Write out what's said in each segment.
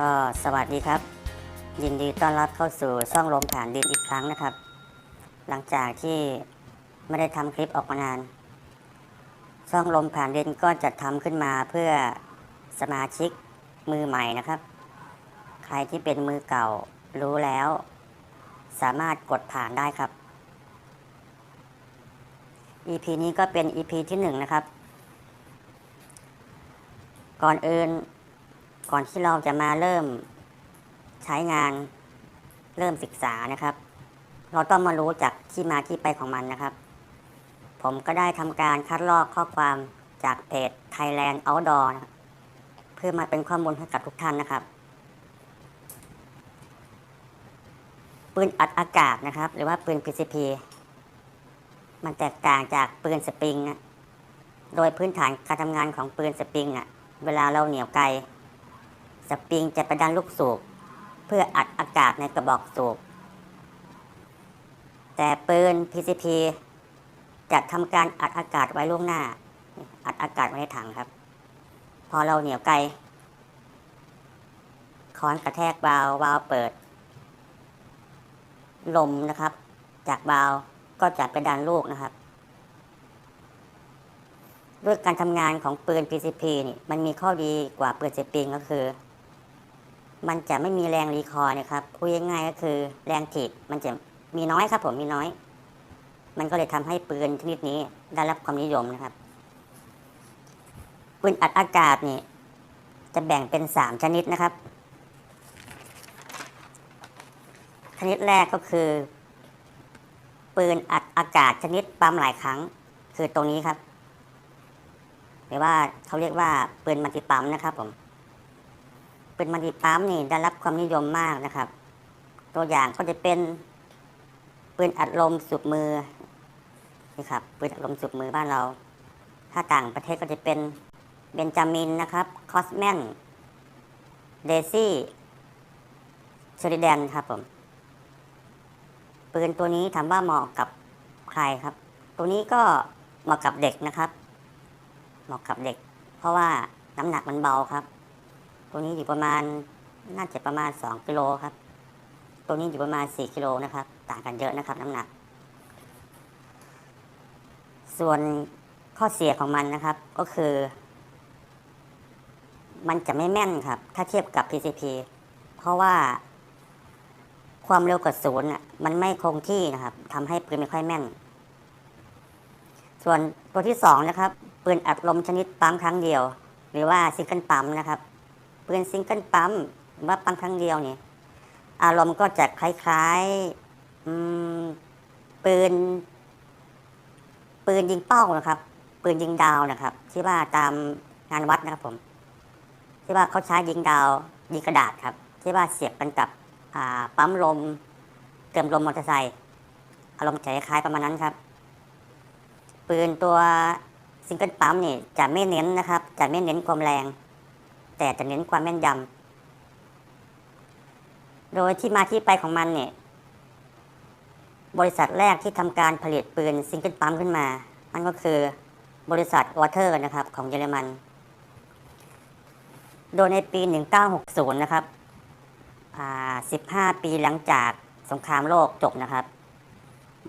ก็สวัสดีครับ ยินดีต้อนรับเข้าสู่ช่องลมผ่านดินอีกครั้งนะครับ หลังจากที่ไม่ได้ทำคลิปออกมานาน ช่องลมผ่านดินก็จะทำขึ้นมาเพื่อสมาชิกมือใหม่นะครับ ใครที่เป็นมือเก่ารู้แล้ว สามารถกดผ่านได้ครับ EP นี้ก็เป็น EP ที่หนึ่งนะครับ ก่อนอื่น ก่อนที่เราจะมาเริ่มใช้งานเริ่มศึกษานะครับ เราต้องมารู้จักที่มาที่ไปของมันนะครับ ผมก็ได้ทำการคัดลอกข้อความจากเพจ Thailand Outdoor นะครับเพื่อมาเป็นข้อมูลให้กับทุกท่านนะครับปืนอัดอากาศนะครับ หรือว่าปืน PCP มันแตกต่างจากปืนสปริงนะโดยพื้นฐานการทำงานของปืนสปริงอะเวลาเราเหนียวไกล สปริงจะไปดันลูกสูบเพื่ออัดอากาศในกระบอกสูบ แต่ปืน PCP จะทำการอัดอากาศไว้ล่วงหน้า อัดอากาศไว้ในถังครับ พอเราเหนียวไกลค้อนกระแทกวาล์ววาล์วเปิด ลมนะครับ จากวาล์วก็จะไปดันลูกนะครับ ด้วยการทำงานของปืน PCP นี่มันมีข้อดีกว่าปืนสปริงก็คือ มันจะไม่มีแรงรีคอร์นะครับพูดง่ายๆก็คือแรงถีบมันจะมีน้อยครับผมมีน้อย มันก็เลยทำให้ปืนชนิดนี้ได้รับความนิยมนะครับปืนอัดอากาศนี่จะแบ่งเป็นสามชนิดนะครับ ชนิดแรกก็คือ ปืนอัดอากาศชนิดปั๊มหลายครั้ง คือตรงนี้ครับหรือว่าเขาเรียกว่าปืนมัลติปั๊มนะครับผม ปืนมัลติปั๊มนี่ได้รับความนิยมมากนะครับ ตัวอย่างก็จะเป็นปืนอัดลมสูบมือนี่ครับปืนอัดลมสูบมือบ้านเรา ถ้าต่างประเทศก็จะเป็นเบนจามินนะครับคอสแมนเดซี่เชอริแดนครับผมปืนตัวนี้ถามว่าเหมาะกับใครครับ ตัวนี้ก็เหมาะกับเด็กนะครับ เหมาะกับเด็ก เพราะว่าน้ำหนักมันเบาครับ ตัวนี้อยู่ประมาณน่าจะประมาณ 2 กิโลครับ ตัวนี้อยู่ประมาณ 4 กิโลนะครับ ต่างกันเยอะนะครับน้ำหนัก ส่วนข้อเสียของมันนะครับก็คือ มันจะไม่แม่นครับ ถ้าเทียบกับ PCP เพราะว่าความเร็วกระสุนอะมันไม่คงที่นะครับทำให้ปืนไม่ค่อยแม่น ส่วนตัวที่สองนะครับ ปืนอัดลมชนิดปั๊มครั้งเดียว หรือว่าซิงเกิลปั๊มนะครับ ปืนซิงเกิลปั๊มว่าปั๊มครั้งเดียวเนี่ยอารมณ์ก็จะคล้ายๆปืน ปืนยิงเป้านะครับ ปืนยิงดาวนะครับ ที่ว่าตามงานวัดนะครับผม ที่ว่าเขาใช้ยิงดาวยิงกระดาษครับ ที่ว่าเสียบกันกับปั๊มลมเติมลมมอเตอร์ไซค์อารมณ์จะคล้ายๆประมาณนั้นครับ ปืนตัวซิงเกิลปั๊มนี่จะไม่เน้นนะครับ จะไม่เน้นความแรง แต่จะเน้นความแม่นยำ โดยที่มาที่ไปของมันเนี่ย บริษัทแรกที่ทำการผลิตปืนซิงเกิลปั๊มขึ้นมา นั่นก็คือบริษัทวอเตอร์นะครับของเยอรมัน โดยในปี 1960 นะครับ 15 ปีหลังจากสงครามโลกจบนะครับ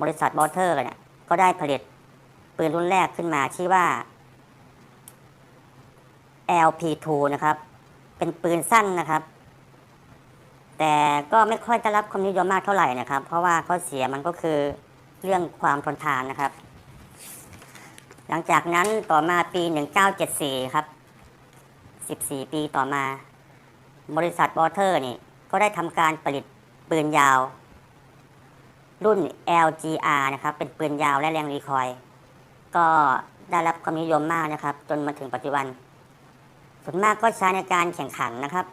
บริษัทบอเทอร์เนี่ยก็ได้ผลิตปืนรุ่นแรกขึ้นมาชื่อว่า LP2 นะครับ เป็นปืนสั้นนะครับ แต่ก็ไม่ค่อยจะรับความนิยมมากเท่าไหร่นะครับ เพราะว่าข้อเสียมันก็คือเรื่องความทนทานนะครับ หลังจากนั้นต่อมาปี 1974 ครับ 14 ปีต่อมา บริษัทบอเทอร์นี่ ก็ได้ทำการผลิตปืนยาว รุ่น LGR นะครับ เป็นปืนยาวและแรงรีคอยล์ก็ได้รับความนิยมมากนะครับ จนมาถึงปัจจุบัน ส่วนมากก็ใช้ในการแข่งขันนะครับ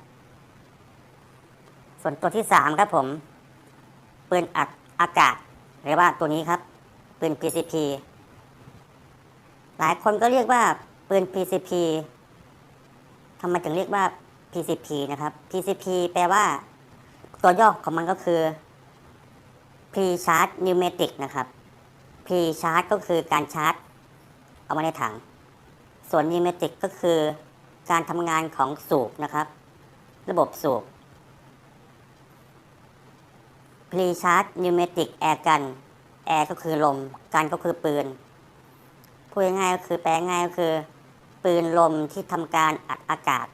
ส่วนตัวที่สามครับผมปืนอัดอากาศหรือว่าตัวนี้ครับปืน PCP หลายคนก็เรียกว่าปืน PCP ทำไมถึงเรียกว่า PCP นะครับ PCP แปลว่า ตัวย่อของมันก็คือ Pre Charge Pneumatic นะครับ Pre Charge ก็คือการชาร์จ เอามาในถัง ส่วน Pneumatic ก็คือ การทำงานของสูบนะครับ ระบบสูบ Pre-charge pneumatic air gun air ก็คือลม กันก็คือปืน พูดง่ายก็คือแปลง่ายก็คือ ปืนลมที่ทำการอัดอากาศ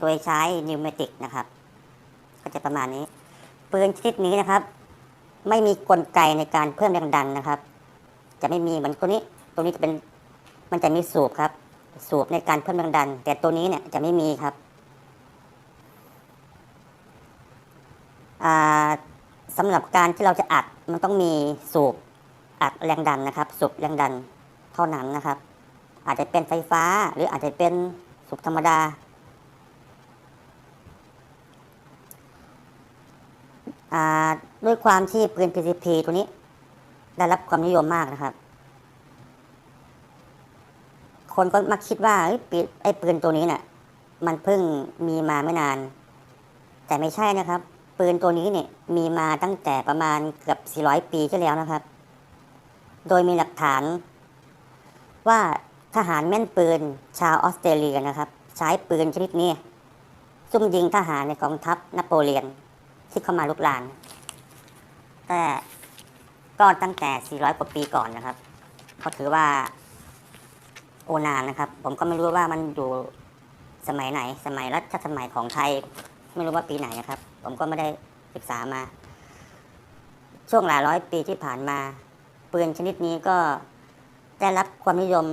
โดยใช้นิวเมติกนะครับ ก็จะประมาณนี้ ปืนชนิดนี้นะครับ ไม่มีกลไกในการเพิ่มแรงดันนะครับ จะไม่มีเหมือนตัวนี้ ตัวนี้จะเป็น มันจะมีสูบครับ สูบในการเพิ่มแรงดัน แต่ตัวนี้เนี่ยจะไม่มีครับสำหรับการที่เราจะอัดมันต้องมีสูบอัดแรงดันนะครับ สูบแรงดันเท่านั้นนะครับ อาจจะเป็นไฟฟ้าหรืออาจจะเป็นสูบธรรมดาอ่าด้วยความที่ปืน PCP ตัวนี้ ได้รับความนิยมมากนะครับ คนก็มักคิดว่าไอ้ปืนตัวนี้เนี่ยมันเพิ่งมีมาไม่นาน แต่ไม่ใช่นะครับ ปืนตัวนี้เนี่ยมีมาตั้งแต่ประมาณเกือบ 400 ปีที่แล้วนะครับ โดยมีหลักฐานว่าทหารแม่นปืนชาวออสเตรเลียนะครับ ใช้ปืนชนิดนี้ซุ่มยิงทหารในกองทัพนโปเลียนที่เข้ามาลุกลาน แต่ก็ตั้งแต่ 400 กว่าปีก่อนนะครับเขาถือว่า โอนานนะครับ ผมก็ไม่รู้ว่ามันอยู่สมัยไหน สมัยรัชสมัยของไทย ไม่รู้ว่าปีไหนนะครับ ผมก็ไม่ได้ศึกษามา ช่วงหลายร้อยปีที่ผ่านมาปืนชนิดนี้ก็ได้รับความนิยม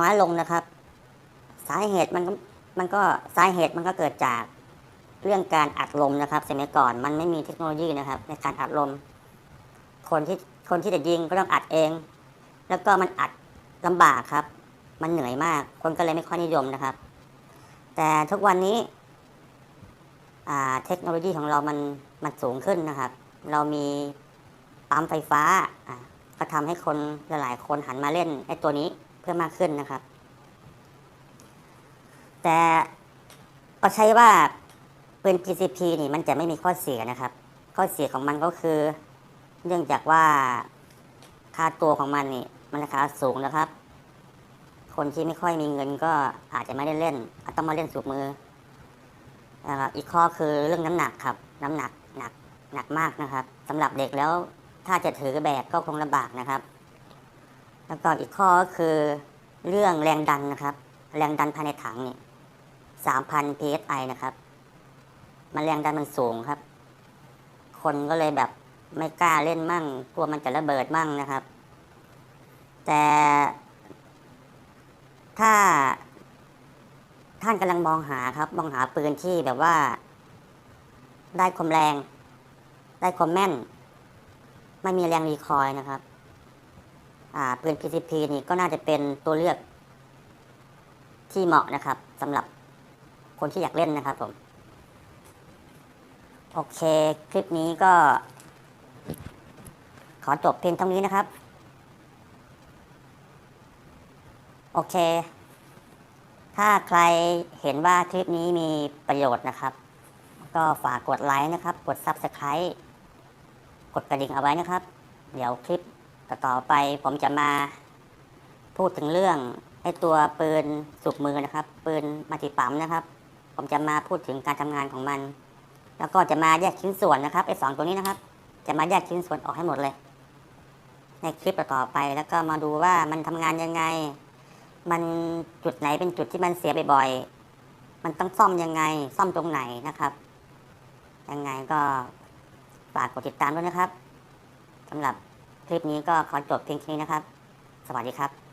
น้อยลงนะครับ สาเหตุมันมันก็สาเหตุมันก็เกิดจากเรื่องการอัดลมนะครับสมัยก่อนมันไม่มีเทคโนโลยีนะครับ ในการอัดลม คนที่คนที่จะยิงก็ต้องอัดเอง แล้วก็มันอัดลำบากครับ มันเหนื่อยมาก คนก็เลยไม่ค่อยนิยมนะครับ แต่ทุกวันนี้เทคโนโลยีของเรามันมันสูงขึ้นนะครับ เรามีปั๊มไฟฟ้าอ่าก็ทำให้คนหลายๆคนหันมาเล่นไอ้ตัวนี้เพิ่มมากขึ้นนะครับ แต่ก็ใช่ว่าปืน PCP นี่มันจะไม่มีข้อเสียนะครับ ข้อเสียของมันก็คือ เนื่องจากว่าค่าตัวของมันนี่มันราคาสูงนะครับ คนที่ไม่ค่อยมีเงินก็อาจจะไม่ได้เล่นต้องมาเล่นสูบมือนะครับอีกข้อคือเรื่องน้ำหนักครับ น้ำหนักหนักหนักมากนะครับสำหรับเด็กแล้วถ้าจะถือแบกก็คงลำบากนะครับ แล้วก็อีกข้อก็คือเรื่องแรงดันนะครับ แรงดันภายในถังนี่สามพัน psi นะครับ มันแรงดันมันสูงครับ คนก็เลยแบบไม่กล้าเล่นมั่งกลัวมันจะระเบิดมั่งนะครับ แต่ ถ้า ท่านกำลังมองหาครับ มองหาปืนที่แบบว่า ได้ความแรง ได้ความแม่น ไม่มีแรงรีคอยนะครับ อ่าปืน PCP นี่ก็น่าจะเป็นตัวเลือก ที่เหมาะนะครับสำหรับคนที่อยากเล่นนะครับผมโอเค คลิปนี้ก็ ขอจบเพียงเท่านี้นะครับ โอเค ถ้าใครเห็นว่าคลิปนี้มีประโยชน์นะครับ ก็ฝากกดไลค์นะครับ กด Subscribe กดกระดิ่งเอาไว้นะครับ เดี๋ยวคลิปต่อๆไปผมจะมา พูดถึงเรื่องไอ้ตัวปืนสูบมือนะครับ ปืนมาติปั๊มนะครับ ผมจะมาพูดถึงการทำงานของมัน แล้วก็จะมาแยกชิ้นส่วนนะครับไอ้สองตัวนี้นะครับ จะมาแยกชิ้นส่วนออกให้หมดเลย ในคลิปต่อๆไปแล้วก็มาดูว่ามันทำงานยังไง มันจุดไหนเป็นจุดที่มันเสียบ่อยๆ มันต้องซ่อมยังไง ซ่อมตรงไหนนะครับ ยังไงก็ฝากกดติดตามด้วยนะครับสำหรับคลิปนี้ก็ขอจบเพียงแค่นี้นะครับ สวัสดีครับ